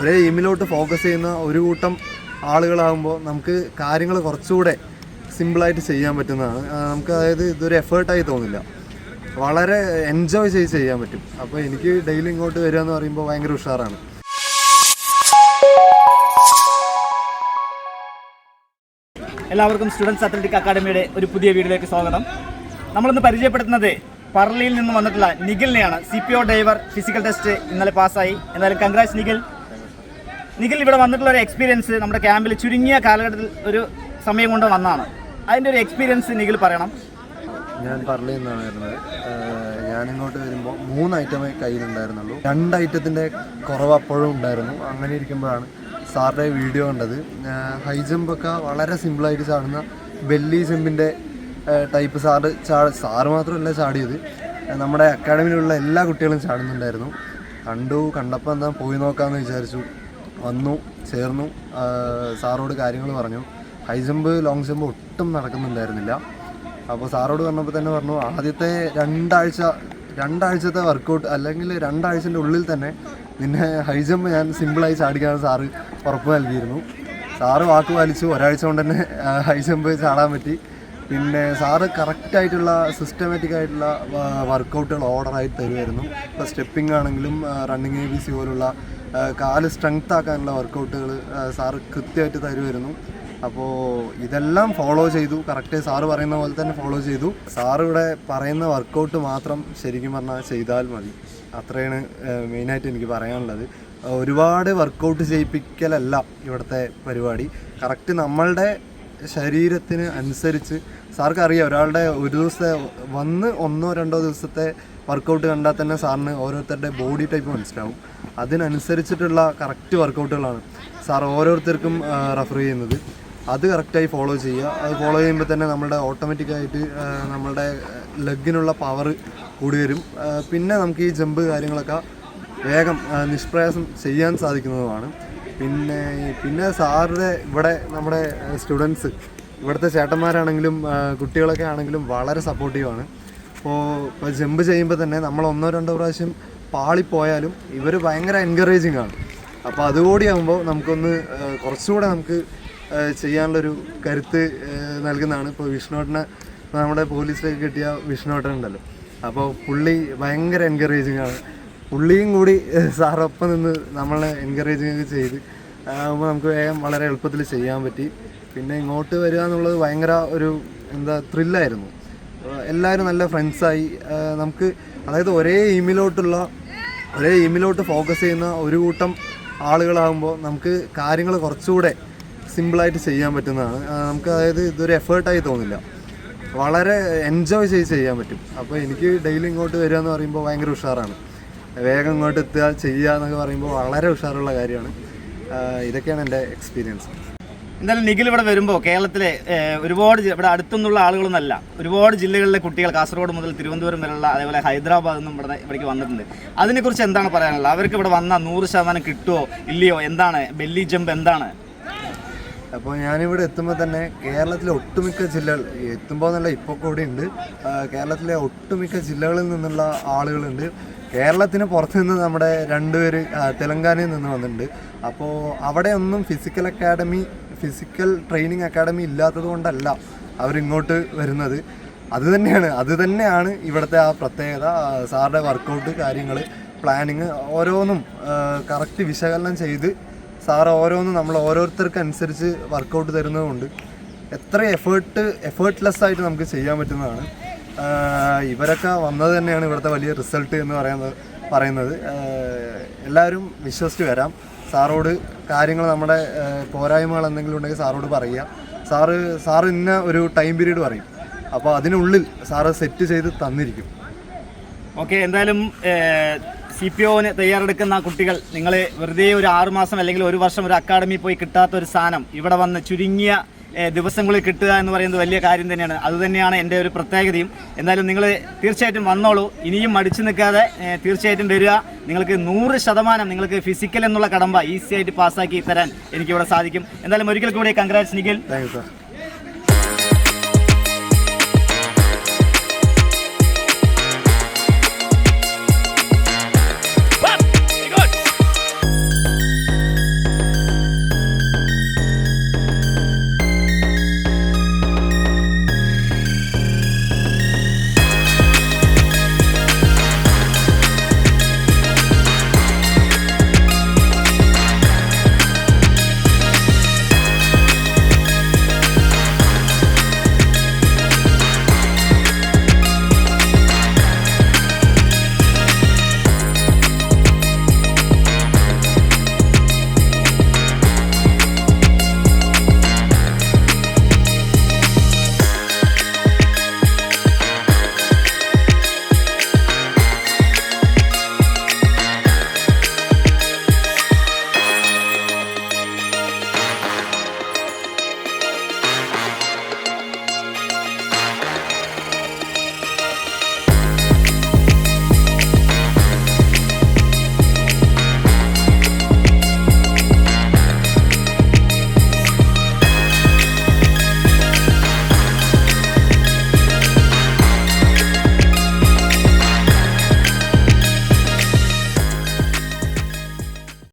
ഒരേ എയിമിലോട്ട് ഫോക്കസ് ചെയ്യുന്ന ഒരു കൂട്ടം ആളുകളാകുമ്പോൾ നമുക്ക് കാര്യങ്ങൾ കുറച്ചുകൂടെ സിമ്പിളായിട്ട് ചെയ്യാൻ പറ്റുന്നതാണ്. നമുക്ക് അതായത് ഇതൊരു എഫേർട്ടായി തോന്നില്ല. വളരെ എൻജോയ് ചെയ്ത് ചെയ്യാൻ പറ്റും. അപ്പോൾ എനിക്ക് ഡെയിലി ഇങ്ങോട്ട് വരിക എന്ന് പറയുമ്പോൾ ഭയങ്കര ഉഷാറാണ്. എല്ലാവർക്കും സ്റ്റുഡൻസ് അത്ലറ്റിക് അക്കാഡമിയുടെ ഒരു പുതിയ വീഡിയോയിലേക്ക് സ്വാഗതം. നമ്മളിന്ന് പരിചയപ്പെടുത്തുന്നത് പറളിയിൽ നിന്ന് വന്നിട്ടുള്ള നിഖിലിനെയാണ്. C P O driver physical test ഇന്നലെ പാസ്സായി എന്നാലും കൺഗ്രാറ്റ്സ് നിഖിൽ. നിഖിൽ ഇവിടെ വന്നിട്ടുള്ള ഒരു എക്സ്പീരിയൻസ് നമ്മുടെ ക്യാമ്പിൽ ചുരുങ്ങിയ കാലഘട്ടത്തിൽ ഒരു സമയം കൊണ്ട് വന്നതാണ്. അതിന്റെ ഒരു എക്സ്പീരിയൻസ് നിഖിൽ പറയണം. ഞാൻ പറഞ്ഞു നിന്നാണ് വരുന്നത്? ഞാനിങ്ങോട്ട് വരുമ്പോൾ മൂന്ന് ഐറ്റമേ കയ്യിലുണ്ടായിരുന്നുള്ളൂ രണ്ട് ഐറ്റത്തിന്റെ കുറവ് അപ്പോഴും ഉണ്ടായിരുന്നു. അങ്ങനെ ഇരിക്കുമ്പോഴാണ് സാറിന്റെ വീഡിയോ കണ്ടത്. ഹൈ ജമ്പൊക്കെ വളരെ സിമ്പിളായിട്ട് ചാടുന്ന ബെല്ലി ജമ്പിന്റെ ടൈപ്പ് സാറ് ചാ സാറ് മാത്രമല്ല ചാടിയത്. നമ്മുടെ അക്കാഡമിയിലുള്ള എല്ലാ കുട്ടികളും ചാടുന്നുണ്ടായിരുന്നു. കണ്ടു കണ്ടപ്പോൾ എന്താ പോയി നോക്കാമെന്ന് വിചാരിച്ചു. വന്നു ചേർന്നു. സാറോട് കാര്യങ്ങൾ പറഞ്ഞു. ഹൈ ജമ്പ് ലോങ് ജമ്പ് ഒട്ടും നടക്കുന്നുണ്ടായിരുന്നില്ല. അപ്പോൾ സാറോട് പറഞ്ഞപ്പോൾ തന്നെ പറഞ്ഞു ആദ്യത്തെ രണ്ടാഴ്ച രണ്ടാഴ്ചത്തെ വർക്കൗട്ട് അല്ലെങ്കിൽ രണ്ടാഴ്ചന്റെ ഉള്ളിൽ തന്നെ നിന്നെ ഹൈ ജമ്പ് ഞാൻ സിമ്പിളായി ചാടിക്കാൻ സാറ് ഉറപ്പ് നൽകിയിരുന്നു. സാറ് വാക്ക് പാലിച്ചു. ഒരാഴ്ച കൊണ്ട് തന്നെ ഹൈ ജമ്പ് ചാടാൻ പറ്റി. പിന്നെ സാറ് കറക്റ്റായിട്ടുള്ള സിസ്റ്റമാറ്റിക് ആയിട്ടുള്ള വർക്കൗട്ടുകൾ ഓർഡറായി തരുമായിരുന്നു. ഇപ്പോൾ സ്റ്റെപ്പിംഗ് ആണെങ്കിലും റണ്ണിങ് എ ബി സി പോലുള്ള കാൽ സ്ട്രെങ്ത് ആക്കാനുള്ള വർക്കൗട്ടുകൾ സാറ് കൃത്യമായിട്ട് തരുമായിരുന്നു. അപ്പോൾ ഇതെല്ലാം ഫോളോ ചെയ്തു. കറക്റ്റ് സാറ് പറയുന്ന പോലെ തന്നെ ഫോളോ ചെയ്തു. സാറ് ഇവിടെ പറയുന്ന വർക്കൗട്ട് മാത്രം ശരിക്കും പറഞ്ഞാൽ ചെയ്താൽ മതി. അത്രയാണ് മെയിനായിട്ട് എനിക്ക് പറയാനുള്ളത്. ഒരുപാട് വർക്കൗട്ട് ചെയ്യിപ്പിക്കലല്ല ഇവിടുത്തെ പരിപാടി. കറക്റ്റ് നമ്മളുടെ ശരീരത്തിന് അനുസരിച്ച് സാർക്ക് അറിയാം ഒരാളുടെ ഒരു ദിവസത്തെ വന്ന് ഒന്നോ രണ്ടോ ദിവസത്തെ വർക്കൗട്ട് കണ്ടാൽ തന്നെ സാറിന് ഓരോരുത്തരുടെ ബോഡി ടൈപ്പ് മനസ്സിലാവും. അതിനനുസരിച്ചിട്ടുള്ള കറക്റ്റ് വർക്കൗട്ടുകളാണ് സാർ ഓരോരുത്തർക്കും റെഫർ ചെയ്യുന്നത്. അത് കറക്റ്റായി ഫോളോ ചെയ്യുക. അത് ഫോളോ ചെയ്യുമ്പോൾ തന്നെ നമ്മുടെ ഓട്ടോമാറ്റിക്കായിട്ട് നമ്മളുടെ ലെഗിനുള്ള പവർ കൂടി വരും. പിന്നെ നമുക്ക് ഈ ജമ്പ് കാര്യങ്ങളൊക്കെ വേഗം നിഷ്പ്രയാസം ചെയ്യാൻ സാധിക്കുന്നതുമാണ്. പിന്നെ പിന്നെ സാറിന്റെ ഇവിടെ നമ്മുടെ സ്റ്റുഡൻസ് ഇവിടുത്തെ ചേട്ടന്മാരാണെങ്കിലും കുട്ടികളൊക്കെ ആണെങ്കിലും വളരെ സപ്പോർട്ടീവാണ് ഇപ്പോൾ ജമ്പ് ചെയ്യുമ്പോൾ തന്നെ നമ്മൾ ഒന്നോ രണ്ടോ പ്രാവശ്യം പാളിപ്പോയാലും ഇവർ ഭയങ്കര എൻകറേജിങ് ആണ്. അപ്പോൾ അതുകൂടി ആകുമ്പോൾ നമുക്കൊന്ന് കുറച്ചുകൂടെ നമുക്ക് ചെയ്യാനുള്ളൊരു കരുത്ത് നൽകുന്നതാണ്. ഇപ്പോൾ വിഷ്ണുവേട്ടനെ നമ്മുടെ പോലീസിലേക്ക് കിട്ടിയ വിഷ്ണുവേട്ടൻ ഉണ്ടല്ലോ. അപ്പോൾ പുള്ളി ഭയങ്കര എൻകറേജിങ് ആണ്. പുള്ളിയും കൂടി സാറൊപ്പം നിന്ന് നമ്മളെ എൻകറേജിങ് ചെയ്ത് ആകുമ്പോൾ നമുക്ക് വേഗം വളരെ എളുപ്പത്തിൽ ചെയ്യാൻ പറ്റി. പിന്നെ ഇങ്ങോട്ട് വരിക എന്നുള്ളത് ഭയങ്കര ഒരു എന്താ ത്രില്ലായിരുന്നു എല്ലാവരും നല്ല ഫ്രണ്ട്സായി നമുക്ക് അതായത് ഒരേ എയിമിലോട്ടുള്ള ഒരേ എയിമിലോട്ട് ഫോക്കസ് ചെയ്യുന്ന ഒരു കൂട്ടം ആളുകളാകുമ്പോൾ നമുക്ക് കാര്യങ്ങൾ കുറച്ചുകൂടെ സിമ്പിളായിട്ട് ചെയ്യാൻ പറ്റുന്നതാണ്. നമുക്ക് അതായത് ഇതൊരു എഫേർട്ടായി തോന്നില്ല. വളരെ എൻജോയ് ചെയ്ത് ചെയ്യാൻ പറ്റും. അപ്പോൾ എനിക്ക് ഡെയിലി ഇങ്ങോട്ട് വരിക എന്ന് പറയുമ്പോൾ ഭയങ്കര ഉഷാറാണ്. വേഗം ഇങ്ങോട്ട് എത്തുക ചെയ്യുക എന്നൊക്കെ പറയുമ്പോൾ വളരെ ഉഷാറുള്ള കാര്യമാണ്. ഇതൊക്കെയാണ് എന്റെ എക്സ്പീരിയൻസ് എന്തായാലും നിഖിൽ ഇവിടെ വരുമ്പോൾ കേരളത്തിലെ ഒരുപാട് ഇവിടെ അടുത്തുനിന്നുള്ള ആളുകളൊന്നല്ല. ഒരുപാട് ജില്ലകളിലെ കുട്ടികൾ കാസർഗോഡ് മുതൽ തിരുവനന്തപുരം വരെയുള്ള അതേപോലെ ഹൈദരാബാദ് നിന്നും ഇവിടെ ഇവിടേക്ക് വന്നിട്ടുണ്ട്. അതിനെക്കുറിച്ച് എന്താണ് പറയാനുള്ളത്? അവർക്ക് ഇവിടെ വന്നാൽ നൂറ് ശതമാനം കിട്ടുമോ ഇല്ലയോ? എന്താണ്? ബെല്ലി ജമ്പ് എന്താണ്? അപ്പോൾ ഞാനിവിടെ എത്തുമ്പോൾ തന്നെ കേരളത്തിലെ ഒട്ടുമിക്ക ജില്ലകൾ എത്തുമ്പോൾ എന്നല്ല ഇപ്പോൾ കൂടി ഉണ്ട്. കേരളത്തിലെ ഒട്ടുമിക്ക ജില്ലകളിൽ നിന്നുള്ള ആളുകളുണ്ട്. കേരളത്തിന് പുറത്തുനിന്ന് നമ്മുടെ രണ്ടുപേര് തെലങ്കാനയിൽ നിന്ന് വന്നിട്ടുണ്ട്. അപ്പോൾ അവിടെ ഒന്നും physical academy physical training academy ഇല്ലാത്തത് കൊണ്ടല്ല അവരിങ്ങോട്ട് വരുന്നത്. അത് തന്നെയാണ് അത് തന്നെയാണ് ഇവിടുത്തെ ആ പ്രത്യേകത സാറിന്റെ വർക്കൗട്ട് കാര്യങ്ങൾ പ്ലാനിങ് ഓരോന്നും കറക്റ്റ് വിശകലനം ചെയ്ത് സാർ ഓരോന്നും നമ്മൾ ഓരോരുത്തർക്ക് അനുസരിച്ച് വർക്കൗട്ട് തരുന്നതുകൊണ്ട് എത്ര എഫേർട്ട് എഫേർട്ട്ലെസ് ആയിട്ട് നമുക്ക് ചെയ്യാൻ പറ്റുന്നതാണ്. ഇവരൊക്കെ വന്നത് തന്നെയാണ് ഇവിടുത്തെ വലിയ റിസൾട്ട് എന്ന് പറയുന്നത് പറയുന്നത്. എല്ലാവരും വിശ്വസിച്ച് വരാം. സാറോട് കാര്യങ്ങൾ നമ്മുടെ പോരായ്മകൾ എന്തെങ്കിലും ഉണ്ടെങ്കിൽ സാറോട് പറയുക. സാറ് സാറ് ഇന്ന ഒരു ടൈം പീരീഡ് പറയും. അപ്പോൾ അതിനുള്ളിൽ സാറ് സെറ്റ് ചെയ്ത് തന്നിരിക്കും. ഓക്കെ എന്തായാലും സി പി ഒന് തയ്യാറെടുക്കുന്ന കുട്ടികൾ നിങ്ങൾ വെറുതെ ഒരു ആറുമാസം അല്ലെങ്കിൽ ഒരു വർഷം ഒരു അക്കാഡമി പോയി കിട്ടാത്ത ഒരു സാധനം ഇവിടെ വന്ന് ചുരുങ്ങിയ ദിവസങ്ങളിൽ കിട്ടുക എന്ന് പറയുന്നത് വലിയ കാര്യം തന്നെയാണ്. അതുതന്നെയാണ് എന്റെ ഒരു പ്രത്യേകതയും. എന്തായാലും നിങ്ങൾ തീർച്ചയായിട്ടും വന്നോളൂ. ഇനിയും മടിച്ചു നിൽക്കാതെ തീർച്ചയായിട്ടും വരിക. നിങ്ങൾക്ക് നൂറ് ശതമാനം നിങ്ങൾക്ക് ഫിസിക്കൽ എന്നുള്ള കടമ്പ ഈസി ആയിട്ട് പാസ്സാക്കി തരാൻ എനിക്കിവിടെ സാധിക്കും. എന്തായാലും ഒരിക്കൽ കൂടി congrats Nikhil. Thank you sir